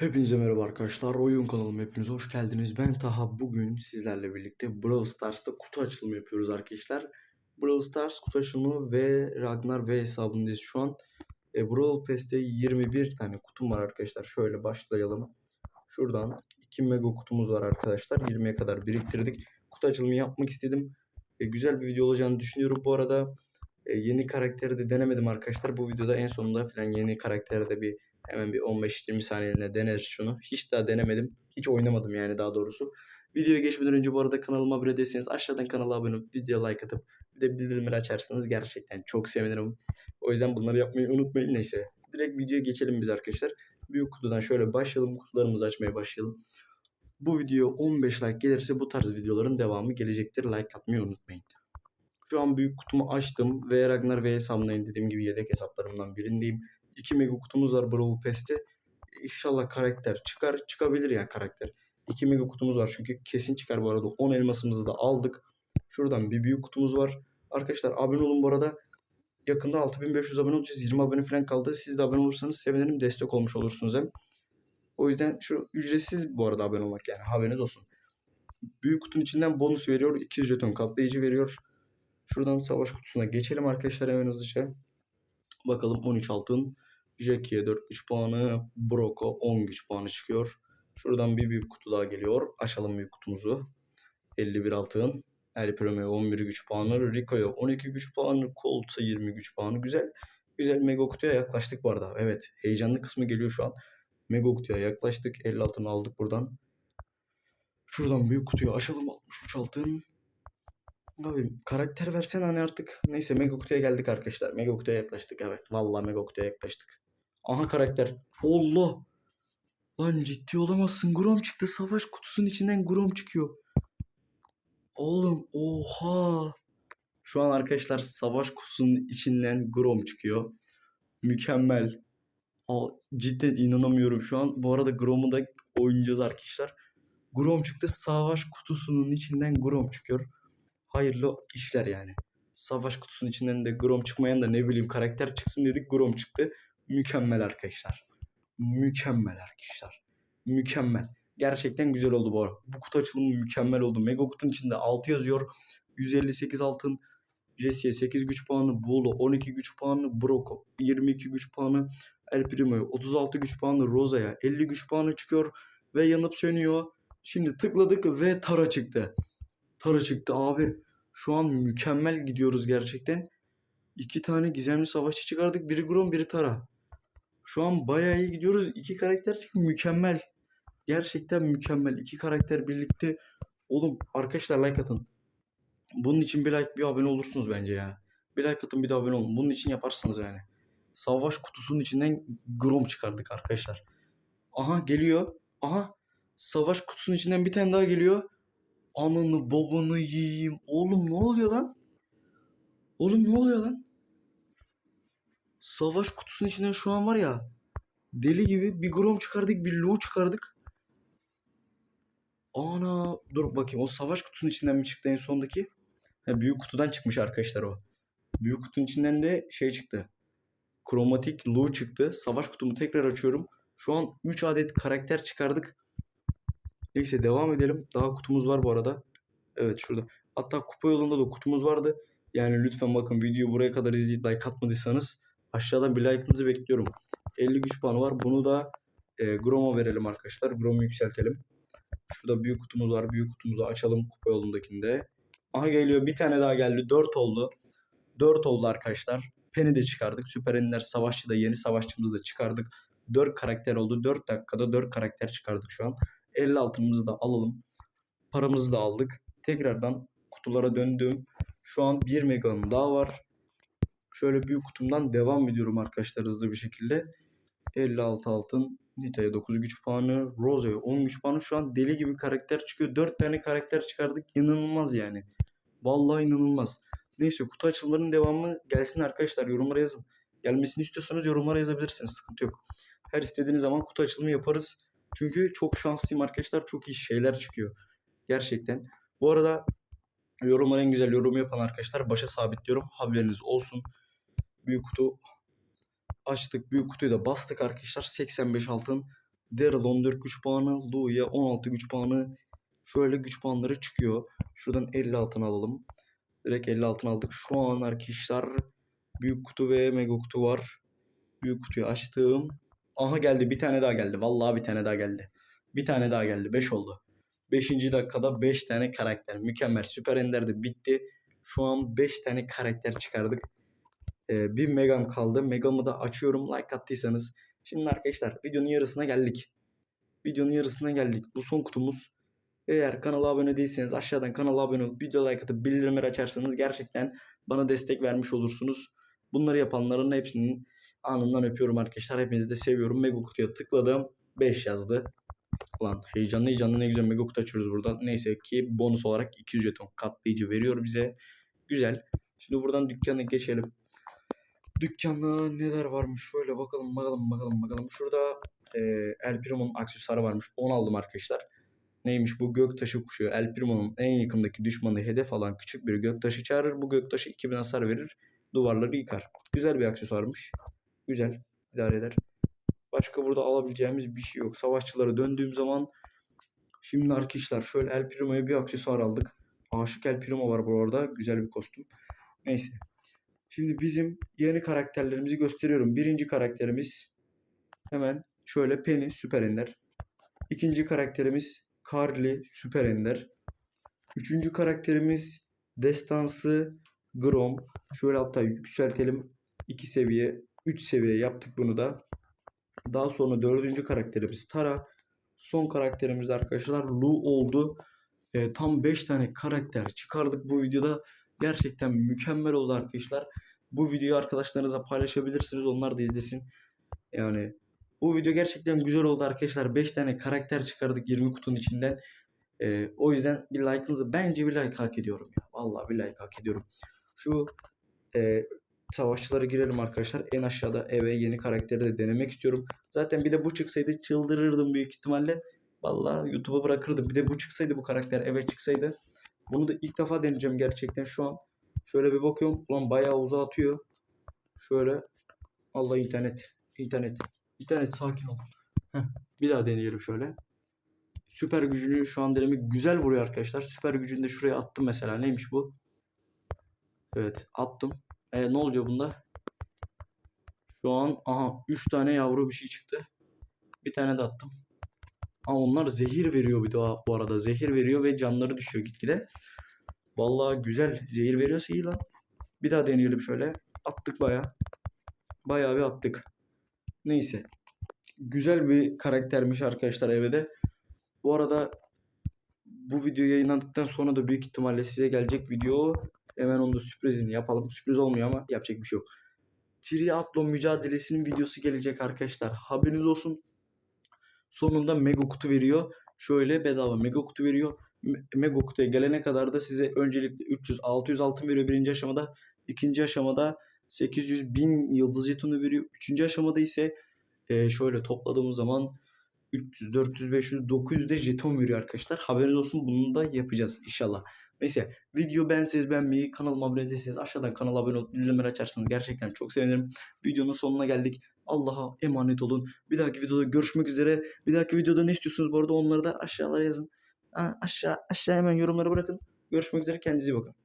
Hepinize merhaba arkadaşlar. Oyun kanalıma hepiniz hoş geldiniz. Ben Taha. Bugün sizlerle birlikte Brawl Stars'ta kutu açılımı yapıyoruz arkadaşlar. Brawl Stars kutu açılımı ve Ragnar V hesabındayız şu an. E, Brawl Pass'te 21 tane kutum var arkadaşlar. Şöyle başlayalım. Şuradan 2 mega kutumuz var arkadaşlar. 20'ye kadar biriktirdik. Kutu açılımı yapmak istedim. E, güzel bir video olacağını düşünüyorum. Bu arada e, yeni karakteri de denemedim arkadaşlar. Bu videoda en sonunda falan yeni karakteri de bir Hemen bir 15-20 saniyeliğine deneriz şunu. Hiç daha denemedim. Hiç oynamadım yani daha doğrusu. Videoya geçmeden önce bu arada kanalıma abone değilseniz aşağıdan kanala abone olup videoya like atıp bir de bildirimleri açarsanız gerçekten çok sevinirim. O yüzden bunları yapmayı unutmayın. Neyse direkt videoya geçelim biz arkadaşlar. Büyük kutudan şöyle başlayalım. Kutularımızı açmaya başlayalım. Bu video 15 like gelirse bu tarz videoların devamı gelecektir. Like atmayı unutmayın. Şu an büyük kutumu açtım ve Ragnar V hesabındayım dediğim gibi yedek hesaplarımdan birindeyim. 2 mega kutumuz var Brawl Pass'te. İnşallah karakter çıkar. Çıkabilir yani karakter. 2 mega kutumuz var çünkü kesin çıkar bu arada. 10 elmasımızı da aldık. Şuradan bir büyük kutumuz var. Arkadaşlar abone olun bu arada. Yakında 6500 abone olacağız. 20 abone falan kaldı. Siz de abone olursanız sevinirim. Destek olmuş olursunuz hem. O yüzden şu ücretsiz bu arada abone olmak yani haberiniz olsun. Büyük kutunun içinden bonus veriyor. 200 jeton katlayıcı veriyor. Şuradan savaş kutusuna geçelim arkadaşlar hemen hızlıca. Bakalım 13 altın. Jackie'ye 4 güç puanı. Brock'a 10 güç puanı çıkıyor. Şuradan bir büyük kutu daha geliyor. Açalım büyük kutumuzu. 51 altın. El Primo'ya 11 güç puanı. Rico'ya 12 güç puanı. Colt'a 20 güç puanı. Güzel. Güzel mega kutuya yaklaştık bu arada. Evet heyecanlı kısmı geliyor şu an. Mega kutuya yaklaştık. 50 altını aldık buradan. Şuradan büyük kutuyu açalım. 63 altın. Abi karakter versen hani artık. Neyse mega kutuya geldik arkadaşlar. Mega kutuya yaklaştık evet. Vallahi mega kutuya yaklaştık. Aha karakter. Allah. Lan ciddi olamazsın. Grom çıktı. Savaş kutusunun içinden Grom çıkıyor. Oğlum oha. Şu an arkadaşlar savaş kutusunun içinden Grom çıkıyor. Mükemmel. Aa, cidden inanamıyorum şu an. Bu arada Grom'u da oynayacağız arkadaşlar. Grom çıktı. Savaş kutusunun içinden Grom çıkıyor. Hayırlı işler yani. Savaş kutusunun içinden de Grom çıkmayan da ne bileyim karakter çıksın dedik Grom çıktı. Mükemmel arkadaşlar. Mükemmel arkadaşlar. Mükemmel. Gerçekten güzel oldu bu arada. Bu kutu açılımı mükemmel oldu. Mega kutunun içinde 6 yazıyor. 158 altın. Jesse'ye 8 güç puanı. Bull'u 12 güç puanı. Brock'a 22 güç puanı. El Primo'ya 36 güç puanı. Rosa'ya 50 güç puanı çıkıyor. Ve yanıp sönüyor. Şimdi tıkladık ve Tara çıktı. Tara çıktı abi. Şu an mükemmel gidiyoruz gerçekten. İki tane gizemli savaşçı çıkardık. Biri Grom, biri Tara. Şu an bayağı iyi gidiyoruz. İki karakter çıktı. Mükemmel. Gerçekten mükemmel. İki karakter birlikte. Oğlum arkadaşlar like atın. Bunun için bir like bir abone olursunuz bence ya. Bir like atın bir de abone olun. Bunun için yaparsınız yani. Savaş kutusunun içinden Grom çıkardık arkadaşlar. Aha geliyor. Aha. Savaş kutusunun içinden bir tane daha geliyor. Ananı babanı yiyeyim. Oğlum ne oluyor lan? Oğlum ne oluyor lan? Savaş kutusunun içinden şu an var ya deli gibi bir Grom çıkardık bir Lu çıkardık. Ana dur bakayım o savaş kutusunun içinden mi çıktı en sondaki? Ha, büyük kutudan çıkmış arkadaşlar o. Büyük kutunun içinden de şey çıktı. Kromatik Lu çıktı. Savaş kutumu tekrar açıyorum. Şu an 3 adet karakter çıkardık. Neyse devam edelim. Daha kutumuz var bu arada. Evet şurada. Hatta kupa yolunda da kutumuz vardı. Yani lütfen bakın videoyu buraya kadar izleyip like atmadıysanız aşağıdan bir like'ınızı bekliyorum. 50 güç puanı var. Bunu da e, Grom'a verelim arkadaşlar. Grom'u yükseltelim. Şurada büyük kutumuz var. Büyük kutumuzu açalım kupa yolundakinde. Aha geliyor. Bir tane daha geldi. 4 oldu. 4 oldu arkadaşlar. Penny de çıkardık. Süper Ender Savaşçı da yeni savaşçımızı da çıkardık. 4 karakter oldu. 4 dakikada 4 karakter çıkardık şu an. 50 altınımızı da alalım. Paramızı da aldık. Tekrardan kutulara döndüm. Şu an 1 meganın daha var. Şöyle büyük kutumdan devam ediyorum arkadaşlar hızlı bir şekilde. 56 altın. Nita'ya 9 güç puanı. Rose'ye 10 güç puanı. Şu an deli gibi karakter çıkıyor. 4 tane karakter çıkardık. İnanılmaz yani. Vallahi inanılmaz. Neyse kutu açılımlarının devamı gelsin arkadaşlar. Yorumlara yazın. Gelmesini istiyorsanız yorumlara yazabilirsiniz. Sıkıntı yok. Her istediğiniz zaman kutu açılımı yaparız. Çünkü çok şanslıyım arkadaşlar. Çok iyi şeyler çıkıyor. Gerçekten. Bu arada yorumlara en güzel yorumu yapan arkadaşlar başa sabitliyorum. Haberiniz olsun. Büyük kutu açtık. Büyük kutuyu da bastık arkadaşlar. 85 altın. Daryl 14 güç puanı. Lou'ya 16 güç puanı. Şöyle güç puanları çıkıyor. Şuradan 50 altın alalım. Direkt 50 altın aldık. Şu an arkadaşlar büyük kutu ve mega kutu var. Büyük kutuyu açtım. Aha geldi bir tane daha geldi. Vallahi bir tane daha geldi. Bir tane daha geldi. 5 oldu. 5. dakikada 5 tane karakter. Mükemmel. Süper Ender de bitti. Şu an 5 tane karakter çıkardık. Ee, bir Megam kaldı. Megam'ı da açıyorum. Like attıysanız. Şimdi arkadaşlar videonun yarısına geldik. Videonun yarısına geldik. Bu son kutumuz. Eğer kanala abone değilseniz aşağıdan kanala abone olup video like atıp bildirimleri açarsanız gerçekten bana destek vermiş olursunuz. Bunları yapanların hepsinin anından öpüyorum arkadaşlar. Hepinizi de seviyorum. Mega kutuya tıkladım. 5 yazdı. Ulan heyecanlı heyecanlı ne güzel mega kutu açıyoruz buradan. Neyse ki bonus olarak 200 jeton katlayıcı veriyor bize. Güzel. Şimdi buradan dükkana geçelim. Dükkanda neler varmış şöyle bakalım bakalım bakalım bakalım. Şurada e, El Primo'nun aksesuarı varmış. 10 aldım arkadaşlar. Neymiş bu göktaşı kuşu. El Primo'nun en yakındaki düşmanı hedef alan küçük bir göktaşı çağırır. Bu göktaşı 2000 hasar verir. Duvarları yıkar. Güzel bir aksesuarmış. Güzel. idare eder. Başka burada alabileceğimiz bir şey yok. Savaşçılara döndüğüm zaman şimdi arkadaşlar şöyle El Primo'ya bir aksesuar aldık. Aşık El Primo var bu arada. Güzel bir kostüm. Neyse. Şimdi bizim yeni karakterlerimizi gösteriyorum. Birinci karakterimiz hemen şöyle Penny Süper Ender. İkinci karakterimiz Carly Süper Ender. Üçüncü karakterimiz Destansı Grom. Şöyle hatta yükseltelim. 2 seviye, 3 seviye yaptık bunu da. Daha sonra dördüncü karakterimiz Tara. Son karakterimiz arkadaşlar Lu oldu. Ee, tam 5 tane karakter çıkardık bu videoda. Gerçekten mükemmel oldu arkadaşlar. Bu videoyu arkadaşlarınıza paylaşabilirsiniz. Onlar da izlesin. Yani bu video gerçekten güzel oldu arkadaşlar. 5 tane karakter çıkardık 20 kutunun içinden. Ee, o yüzden bir like'ınızı bence bir like hak ediyorum ya. Vallahi bir like hak ediyorum. Şu e, savaşçılara girelim arkadaşlar. En aşağıda eve yeni karakteri de denemek istiyorum. Zaten bir de bu çıksaydı çıldırırdım büyük ihtimalle. Vallahi YouTube'a bırakırdım. Bir de bu çıksaydı bu karakter eve çıksaydı. Bunu da ilk defa deneyeceğim gerçekten şu an. Şöyle bir bakıyorum. Ulan bayağı uzağa atıyor. Şöyle. Allah internet. internet. İnternet sakin ol. Heh, bir daha deneyelim şöyle. Süper gücünü şu an denemek güzel vuruyor arkadaşlar. Süper gücünü de şuraya attım mesela. Neymiş bu? Evet attım. E, ne oluyor bunda? Şu an aha 3 tane yavru bir şey çıktı. Bir tane de attım. Ama onlar zehir veriyor bir daha bu arada. Zehir veriyor ve canları düşüyor gitgide. Vallahi güzel. Zehir veriyorsa iyi lan. Bir daha deneyelim şöyle. Attık baya. Bayağı bir attık. Neyse. Güzel bir karaktermiş arkadaşlar evde. Bu arada bu video yayınlandıktan sonra da büyük ihtimalle size gelecek video hemen onun da sürprizini yapalım. Sürpriz olmuyor ama yapacak bir şey yok. Triathlon mücadelesinin videosu gelecek arkadaşlar. Haberiniz olsun. Sonunda mega kutu veriyor. Şöyle bedava mega kutu veriyor. Me- Mega kutuya gelene kadar da size öncelikle 300 600 altın veriyor birinci aşamada. ikinci aşamada 800 bin yıldız jetonu veriyor. Üçüncü aşamada ise e, şöyle topladığımız zaman 300, 400, 500, 900 de jeton veriyor arkadaşlar. Haberiniz olsun bunu da yapacağız inşallah. Neyse video beğenseniz beğenmeyi, kanalıma abone değilseniz aşağıdan kanala abone olup bildirimleri açarsanız gerçekten çok sevinirim. Videonun sonuna geldik. Allah'a emanet olun. Bir dahaki videoda görüşmek üzere. Bir dahaki videoda ne istiyorsunuz bu arada onları da aşağılara yazın. Aşağı aşağı hemen yorumlara bırakın. Görüşmek üzere kendinize iyi bakın.